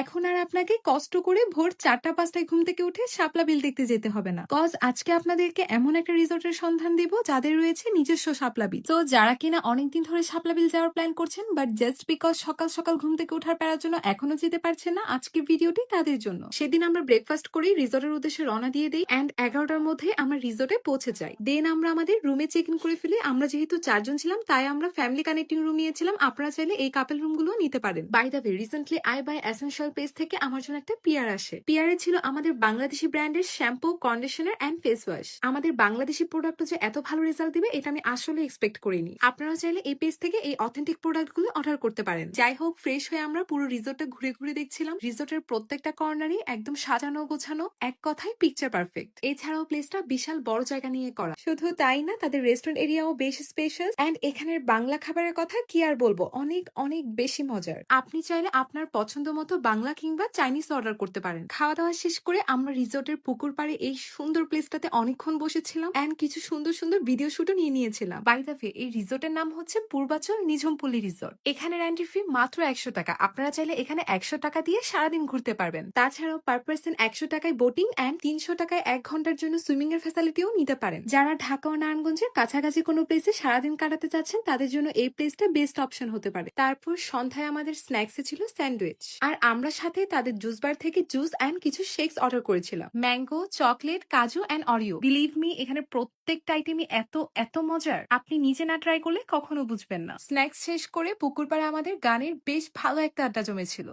এখন আর আপনাকে কষ্ট করে ভোর চারটা, পাঁচটায় ঘুম থেকে উঠে শাপলা বিল দেখতে যেতে হবে না। কজ আজকে আপনাদেরকে এমন একটা রিসোর্টের সন্ধান দিব যাদের রয়েছে নিজস্ব শাপলা বিল। তো যারা কিনা অনেকদিন ধরে শাপলা বিল যাওয়ার প্ল্যান করছেন বাট জাস্ট বিকজ সকাল সকাল ঘুম থেকে ওঠার পারার জন্য এখনও যেতে পারছেন না, আজকে ভিডিওটি তাদের জন্য। সেদিন আমরা ব্রেকফাস্ট করি, রিসোর্টের উদ্দেশ্যে রওনা দিয়ে দিই অ্যান্ড এগারোটার মধ্যে আমরা রিসোর্টে পৌঁছে যাই। দেন আমরা আমাদের রুমে চেক ইন করে ফেলি। আমরা যেহেতু চারজন ছিলাম, তাই আমরা ফ্যামিলি কানেক্টিং রুম নিয়েছিলাম। আপনারা চাইলে এই কাপেল রুমগুলো নিতে পারেন। By the way recently I buy essential page থেকে আমার জন্য একটা পিয়ার আসে। পিয়ারে ছিল আমাদের বাংলাদেশি ব্র্যান্ডের shampoo conditioner and face wash আমাদের বাংলাদেশি প্রোডাক্ট যে এত ভালো রেজাল্ট দিবে, এটা আমি আসলে এক্সপেক্ট করিনি। আপনারা চাইলে এই পেজ থেকে এই অথেন্টিক প্রোডাক্টগুলো অর্ডার করতে পারেন। যাই হোক ফ্রেশ হয়ে আমরা পুরো রিসোর্টে ঘুরে ঘুরে দেখছিলাম। রিসোর্টের প্রত্যেকটা কর্নারই একদম সাজানো গোছানো, এক কথায় পিকচার পারফেক্ট এছাড়াও প্লেসটা বিশাল বড় জায়গা নিয়ে করা। শুধু তাই না, তাদের রেস্টুরেন্ট এরিয়াও বেশ স্পেশাল অ্যান্ড এখানের বাংলা খাবারের কথা কি আর বলব, অনেক অনেক বেশি মজার। আপনি চাইলে আপনার পছন্দ মতো বাংলা কিংবা চাইনিজ অর্ডার করতে পারেন। খাওয়া দাওয়া শেষ করে আমরা রিসোর্টের পুকুর পাড়ে এই সুন্দর প্লেসটাতে অনেকক্ষণ বসেছিলাম অ্যান্ড কিছু সুন্দর সুন্দর ভিডিও শুটও নিয়ে নিয়েছিলাম। বাই ওয়ে, এই রিসোর্টের নাম হচ্ছে পূর্বাচল নিঝুমপল্লী রিসোর্ট। এখানে এন্ট্রি ফি মাত্র একশো টাকা। আপনারা চাইলে এখানে একশো টাকা দিয়ে সারাদিন ঘুরতে পারবেন। তাছাড়াও পার পার্সন একশো টাকায় বোটিং অ্যান্ড তিনশো টাকায় এক ঘণ্টার জন্য সুইমিং এর ফ্যাসিলিটিও নিতে পারেন। যারা ঢাকা ও নারায়ণগঞ্জের কাছাকাছি কোনো প্লেসে সারাদিন কাটাতে চাচ্ছেন তাদের জন্য এই প্লেসটা বেস্ট অপশন হতে পারে। তারপর সন্ধ্যায় আমাদের স্ন্যাক্সে ছিল স্যান্ডউইচ আর আমরা সাথে তাদের জুস বার থেকে জুস অ্যান্ড কিছু শেক্স অর্ডার করেছিলাম। ম্যাঙ্গো চকলেট কাজু অ্যান্ড অরিও বিলিভ মি এখানে প্রত্যেকটা আইটেমই এত এত মজার। আপনি নিজে না ট্রাই করলে কখনো বুঝবেন না। স্ন্যাক্স শেষ করে পুকুর পাড়ে আমাদের গানের বেশ ভালো একটা আড্ডা জমেছিল।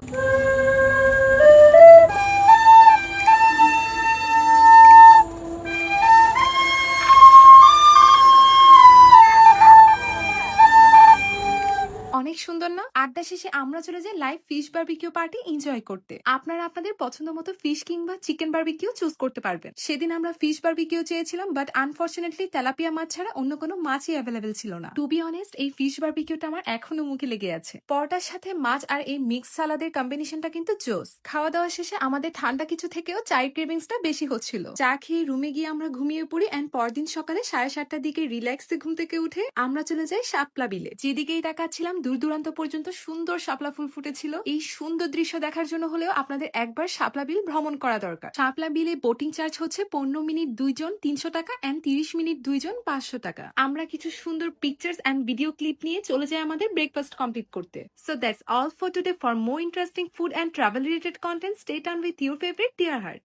সুন্দর না? আড্ডা শেষে আমরা চলে যাই live fish barbecue party enjoy করতে। আপনারা আপনাদের পছন্দ মতো ফিশ কিংবা চিকেন বারবিকিউ চুজ করতে পারবেন। সেদিন আমরা ফিশ বারবিকিউ চেয়েছিলাম বাট আনফর্চুনেটলি তেলাপিয়া মাছ ছাড়া অন্য কোনো মাছই অ্যাভেলেবেল ছিল না। টু বি অনেস্ট এই ফিশ বারবিকিউটা আমার এখনও মুখে লেগে আছে। পরোটার সাথে মাছ আর এই মিক্স সালাদের কম্বিনেশনটা কিন্তু জোস। খাওয়া দাওয়া শেষে আমাদের ঠান্ডা কিছু থেকেও চায়ের ক্রেভিংসটা বেশি হচ্ছিল। চা খেয়ে রুমে গিয়ে আমরা ঘুমিয়ে পড়ি অ্যান্ড পরদিন সকালে সাড়ে সাতটার দিকে রিল্যাক্সে ঘুম থেকে উঠে আমরা চলে যাই শাপলা বিলে। যেদিকেই তাকাচ্ছিলাম, দূর দূরান্ত পর্যন্ত সুন্দর শাপলা ফুল ফুটেছিল। এই সুন্দর দৃশ্য দেখার জন্য হলেও আপনাদের একবার শাপলা বিল ভ্রমণ করা দরকার। শাপলা বিলে বোটিং চার্জ হচ্ছে পনেরো মিনিট দুইজন তিনশো টাকা অ্যান্ড তিরিশ মিনিট দুইজন পাঁচশো টাকা। আমরা কিছু সুন্দর পিকচার্স অ্যান্ড ভিডিও ক্লিপ নিয়ে চলে যাই আমাদের ব্রেকফাস্ট কমপ্লিট করতে। So that's all for today for more interesting food and travel related content stay on with your favourite dear heart